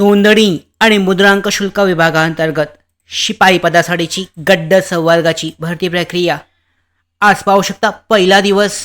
नोंदणी आणि मुद्रांक शुल्क विभागाअंतर्गत शिपाई पदासाठीची गड्ड संवर्गाची भरती प्रक्रिया. आज पाहू शकता पहिला दिवस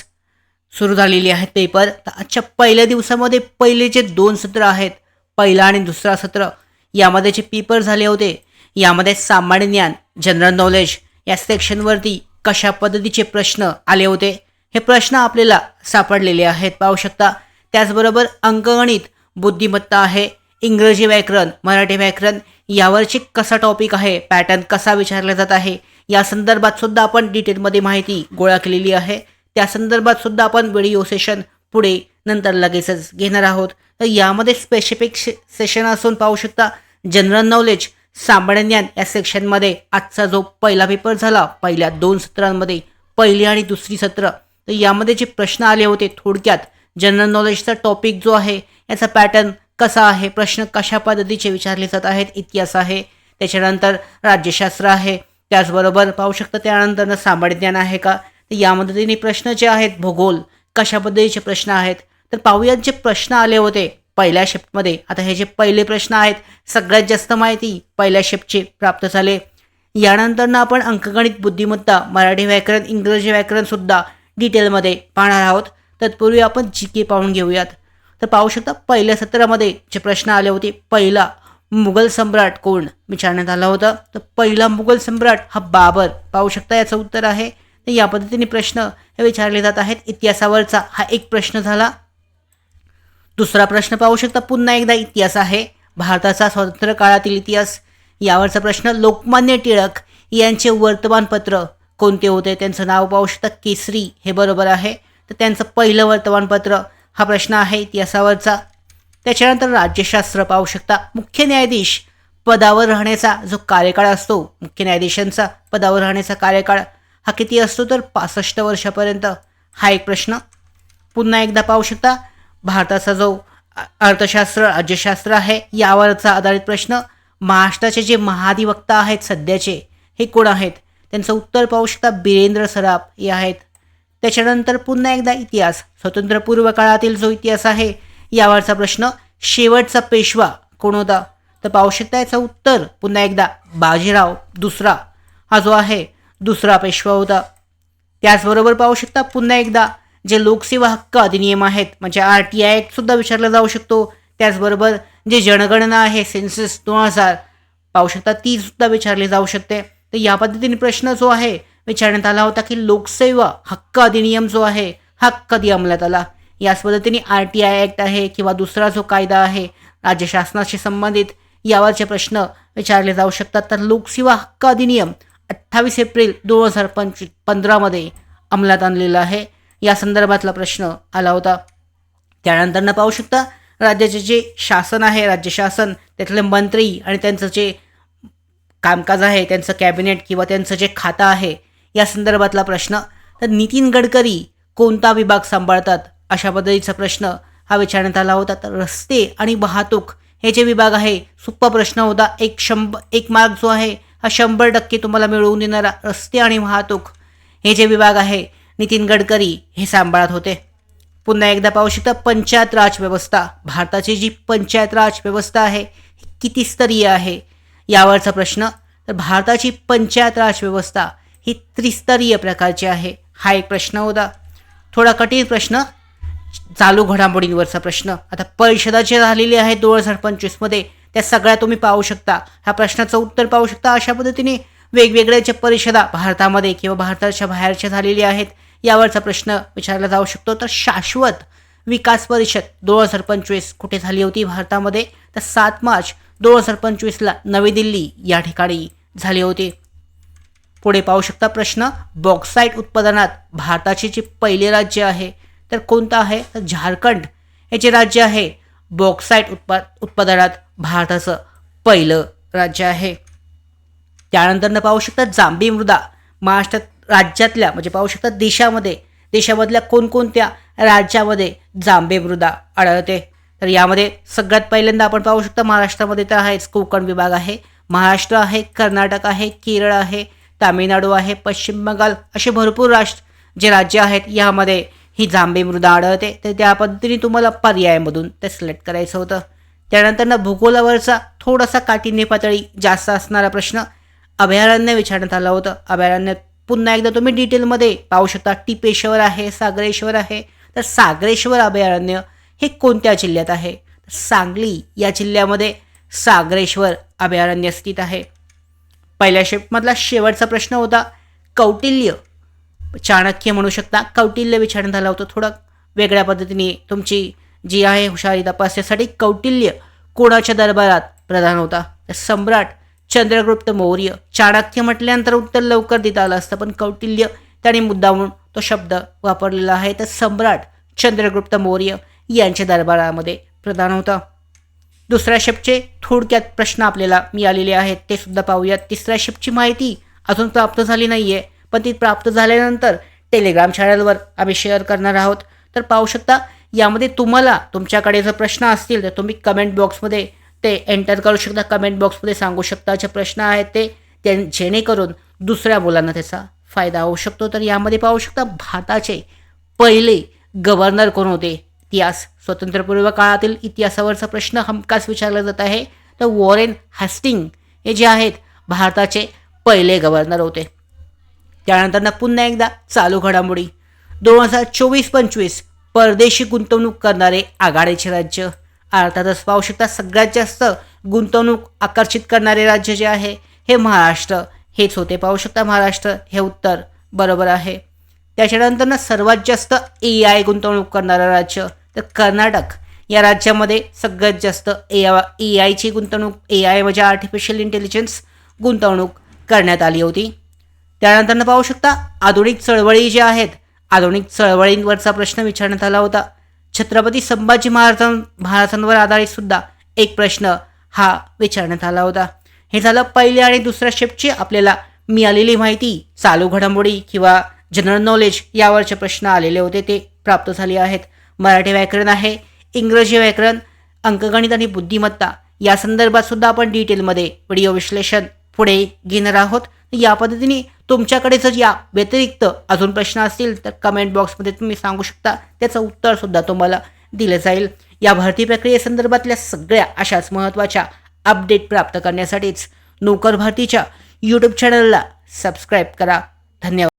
सुरू झालेली आहेत पेपर. तर आजच्या पहिल्या दिवसामध्ये पहिले जे दोन सत्र आहेत पहिला आणि दुसरा सत्र यामध्ये जे पेपर झाले होते यामध्ये सामान्य ज्ञान जनरल नॉलेज या सेक्शनवरती कशा पद्धतीचे प्रश्न आले होते हे प्रश्न आपल्याला सापडलेले आहेत. पाहू शकता त्याचबरोबर अंकगणित बुद्धिमत्ता आहे इंग्रजी व्याकरण मराठी व्याकरण यावरची कसा टॉपिक आहे पॅटर्न कसा विचारला जात आहे या संदर्भात सुद्धा आपण डिटेलमध्ये माहिती गोळा केलेली आहे. त्या संदर्भात सुद्धा आपण व्हिडिओ सेशन पुढे नंतर लगेचच घेणार आहोत. तर यामध्ये स्पेसिफिक सेशन असून पाहू शकता जनरल नॉलेज सामान्य ज्ञान या सेक्शनमध्ये आजचा जो पहिला पेपर झाला पहिल्या दोन सत्रांमध्ये पहिली आणि दुसरी सत्र तर यामध्ये जे प्रश्न आले होते थोडक्यात जनरल नॉलेजचा टॉपिक जो आहे याचा पॅटर्न कसा आहे? प्रश्न कशा पद्धतीचे विचारले जात आहेत? इतिहास आहे त्याच्यानंतर राज्यशास्त्र आहे. त्याचबरोबर पाहू शकता त्यानंतर सामान्य ज्ञान आहे का? तर या मदतीने प्रश्न जे आहेत भूगोल कशा पद्धतीचे प्रश्न आहेत? तर पाहूयात जे प्रश्न आले होते पहिल्या शिफ्टमध्ये. आता हे जे पहिले प्रश्न आहेत सगळ्यात जास्त माहिती पहिल्या शिफ्टचे प्राप्त झाले. यानंतरनं आपण अंकगणित बुद्धिमत्ता मराठी व्याकरण इंग्रजी व्याकरणसुद्धा डिटेलमध्ये पाहणार आहोत. तत्पूर्वी आपण जी के पाहून घेऊयात. तर पाहू शकता पहिल्या सत्रामध्ये जे प्रश्न आले होते पहिला मुघल सम्राट कोण? विचारण्यात आला होता. तर पहिला मुघल सम्राट हा बाबर. पाहू शकता याचं उत्तर आहे. तर या पद्धतीने प्रश्न हे विचारले जात आहेत. इतिहासावरचा हा एक प्रश्न झाला. दुसरा प्रश्न पाहू शकता पुन्हा एकदा इतिहास आहे. भारताचा स्वातंत्र्य काळातील इतिहास. यावरचा प्रश्न लोकमान्य टिळक यांचे वर्तमानपत्र कोणते होते? त्यांचं नाव पाहू शकता केसरी. हे बरोबर आहे. तर त्यांचं पहिलं वर्तमानपत्र हा प्रश्न आहे इतिहासावरचा. त्याच्यानंतर राज्यशास्त्र पाहू शकता. मुख्य न्यायाधीश पदावर राहण्याचा जो कार्यकाळ असतो मुख्य न्यायाधीशांचा पदावर राहण्याचा कार्यकाळ हा किती असतो? तर पासष्ट वर्षापर्यंत. हा एक प्रश्न. पुन्हा एकदा पाहू शकता. भारताचा जो अर्थशास्त्र राज्यशास्त्र आहे यावरचा आधारित प्रश्न. महाराष्ट्राचे जे महाधिवक्ता आहेत सध्याचे हे कोण आहेत? त्यांचं उत्तर पाहू शकता. बिरेंद्र सराफ हे आहेत. त्याच्यानंतर पुन्हा एकदा इतिहास स्वतंत्रपूर्व काळातील जो इतिहास आहे यावरचा प्रश्न शेवटचा पेशवा कोण होता? तर पाहू शकता याचं उत्तर पुन्हा एकदा बाजीराव दुसरा. हा जो आहे दुसरा पेशवा होता. त्याचबरोबर पाहू शकता पुन्हा एकदा जे लोकसेवा हक्क अधिनियम आहेत म्हणजे आर टी आय सुद्धा विचारला जाऊ शकतो. त्याचबरोबर जे जनगणना आहे सेन्सेस दोन हजार पाहू शकता ती सुद्धा विचारली जाऊ शकते. तर या पद्धतीने प्रश्न जो आहे विचारण्यात आला होता की लोकसेवा हक्क अधिनियम जो आहे हा कधी अंमलात आला? याच पद्धतीने आर टी आय ॲक्ट आहे किंवा दुसरा जो कायदा आहे राज्य शासनाशी संबंधित यावरचे प्रश्न विचारले जाऊ शकतात. तर लोकसेवा हक्क अधिनियम अठ्ठावीस एप्रिल दोन हजार पंचवीस पंधरामध्ये अंमलात आणलेला आहे. या संदर्भातला प्रश्न आला होता. त्यानंतरनं पाहू शकता राज्याचे जे शासन आहे राज्य शासन त्यातले मंत्री आणि त्यांचं जे कामकाज आहे त्यांचं कॅबिनेट किंवा त्यांचं जे खातं आहे या संदर्भातला प्रश्न. तर नितीन गडकरी कोणता विभाग सांभाळतात? अशा पद्धतीचा प्रश्न हा विचारण्यात आला होता. तर रस्ते आणि वाहतूक हे जे विभाग आहे सोप्पा प्रश्न होता. एक शंभ एक मार्क जो आहे हा शंभर टक्के तुम्हाला मिळवून देणारा रस्ते आणि वाहतूक हे जे विभाग आहे नितीन गडकरी हे सांभाळत होते. पुन्हा एकदा पाहू शकता पंचायत राज व्यवस्था. भारताची जी पंचायत राज व्यवस्था आहे किती स्तरीय आहे? यावरचा प्रश्न. तर भारताची पंचायत राज व्यवस्था ही त्रिस्तरीय प्रकारची आहे. हा एक प्रश्न होता. थोडा कठीण प्रश्न. चालू घडामोडींवरचा प्रश्न. आता परिषदा जे झालेली आहे दोन हजार पंचवीसमध्ये त्या सगळ्या तुम्ही पाहू शकता. ह्या प्रश्नाचं उत्तर पाहू शकता अशा पद्धतीने वेगवेगळ्या ज्या परिषदा भारतामध्ये किंवा भारताच्या बाहेरच्या झालेल्या आहेत यावरचा प्रश्न विचारला जाऊ शकतो. तर शाश्वत विकास परिषद दोन हजार पंचवीस कुठे झाली होती भारतामध्ये? तर सात मार्च दोन हजार पंचवीसला नवी दिल्ली या ठिकाणी झाली होती. पुढे पाहू शकता प्रश्न. बॉक्साईट उत्पादनात भारताचे जे पहिले राज्य आहे तर कोणतं आहे? तर झारखंड हे जे राज्य आहे. बॉक्साईट उत्पा उत्पादनात भारताचं पहिलं राज्य आहे. त्यानंतरनं पाहू शकता जांबी मृदा. महाराष्ट्रात राज्यातल्या म्हणजे पाहू शकता देशामध्ये देशामधल्या कोणकोणत्या राज्यामध्ये जांबे मृदा आढळते? तर यामध्ये सगळ्यात पहिल्यांदा आपण पाहू शकता महाराष्ट्रामध्ये तर आहेच कोकण विभाग आहे. महाराष्ट्र आहे कर्नाटक आहे केरळ आहे तामिळनाडू आहे पश्चिम बंगाल असे भरपूर राष्ट्र जे राज्य आहेत यामध्ये ही जांभे मृदा आढळते. तर त्या पद्धतीने तुम्हाला पर्यायामधून ते सिलेक्ट करायचं होतं. त्यानंतर भूगोलावरचा थोडासा काठिण्य पातळी जास्त असणारा प्रश्न अभयारण्य विचारण्यात आला होतं. अभयारण्यात पुन्हा एकदा तुम्ही डिटेलमध्ये पाहू शकता. टिपेश्वर आहे सागरेश्वर आहे. तर सागरेश्वर अभयारण्य हे कोणत्या जिल्ह्यात आहे? सांगली या जिल्ह्यामध्ये सागरेश्वर अभयारण्य स्थित आहे. पहिल्या शेपमधला शेवटचा प्रश्न होता कौटिल्य. चाणक्य म्हणू शकता. कौटिल्य विचारण्यात आलं होतं थोडं वेगळ्या पद्धतीने. तुमची जी आहे हुशारी तपासण्यासाठी कौटिल्य कोणाच्या दरबारात प्रधान होता? तर सम्राट चंद्रगुप्त मौर्य. चाणक्य म्हटल्यानंतर उत्तर लवकर देता आलं असतं पण कौटिल्य त्याने मुद्दामून तो शब्द वापरलेला आहे. तर सम्राट चंद्रगुप्त मौर्य यांच्या दरबारामध्ये प्रधान होता. दुसऱ्या शेपचे थोडक्यात प्रश्न आपल्याला मिळालेले आहेत. ते सुद्धा पाहूयात. तिसऱ्या शेपची माहिती अजून प्राप्त झाली नाही आहे पण ती प्राप्त झाल्यानंतर टेलिग्राम चॅनलवर आम्ही शेअर करणार आहोत. तर पाहू शकता यामध्ये तुम्हाला तुमच्याकडे जर प्रश्न असतील तर तुम्ही कमेंट बॉक्समध्ये ते एंटर करू शकता. कमेंट बॉक्समध्ये सांगू शकता जे प्रश्न आहेत ते. त्या जेणेकरून दुसऱ्या मुलांना त्याचा फायदा होऊ शकतो. तर यामध्ये पाहू शकता भारताचे पहिले गव्हर्नर कोण होते? इतिहास स्वतंत्रपूर्व काळातील इतिहासावरचा प्रश्न हमखास विचारला जात आहे. तर वॉरेन हॅस्टिंग हे जे आहेत भारताचे पहिले गव्हर्नर होते. त्यानंतर पुन्हा एकदा चालू घडामोडी. दोन हजार चोवीस पंचवीस परदेशी गुंतवणूक करणारे आघाडीचे राज्य. अर्थातच पाहू शकता सगळ्यात जास्त गुंतवणूक आकर्षित करणारे राज्य जे आहे हे महाराष्ट्र. हेच होते पाहू शकता महाराष्ट्र. हे उत्तर बरोबर आहे. त्याच्यानंतर सर्वात जास्त ए आय गुंतवणूक करणारं राज्य तर कर्नाटक. या राज्यामध्ये सगळ्यात जास्त ए ए आयची गुंतवणूक ए आय म्हणजे आर्टिफिशियल इंटेलिजन्स गुंतवणूक करण्यात आली होती. त्यानंतर पाहू शकता आधुनिक चळवळी ज्या आहेत आधुनिक चळवळींवरचा प्रश्न विचारण्यात आला होता. छत्रपती संभाजी महाराजां महाराजांवर आधारित सुद्धा एक प्रश्न हा विचारण्यात आला होता. हे झालं पहिल्या आणि दुसऱ्या शिफ्टची आपल्याला मिळालेली माहिती चालू घडामोडी किंवा जनरल नॉलेज यावरचे प्रश्न आलेले होते ते प्राप्त झाले आहेत. मराठी व्याकरण आहे इंग्रजी व्याकरण अंकगणित आणि बुद्धिमत्ता या संदर्भात सुद्धा आपण डिटेलमध्ये व्हिडिओ विश्लेषण पुढे घेणार आहोत. या पद्धतीने तुमच्याकडे जर या व्यतिरिक्त अजून प्रश्न असतील तर कमेंट बॉक्समध्ये तुम्ही सांगू शकता. त्याचं उत्तरसुद्धा तुम्हाला दिलं जाईल. या भरती प्रक्रियेसंदर्भातल्या सगळ्या अशाच महत्त्वाच्या अपडेट प्राप्त करण्यासाठीच नोकर भरतीच्या यूट्यूब चॅनलला सबस्क्राईब करा. धन्यवाद.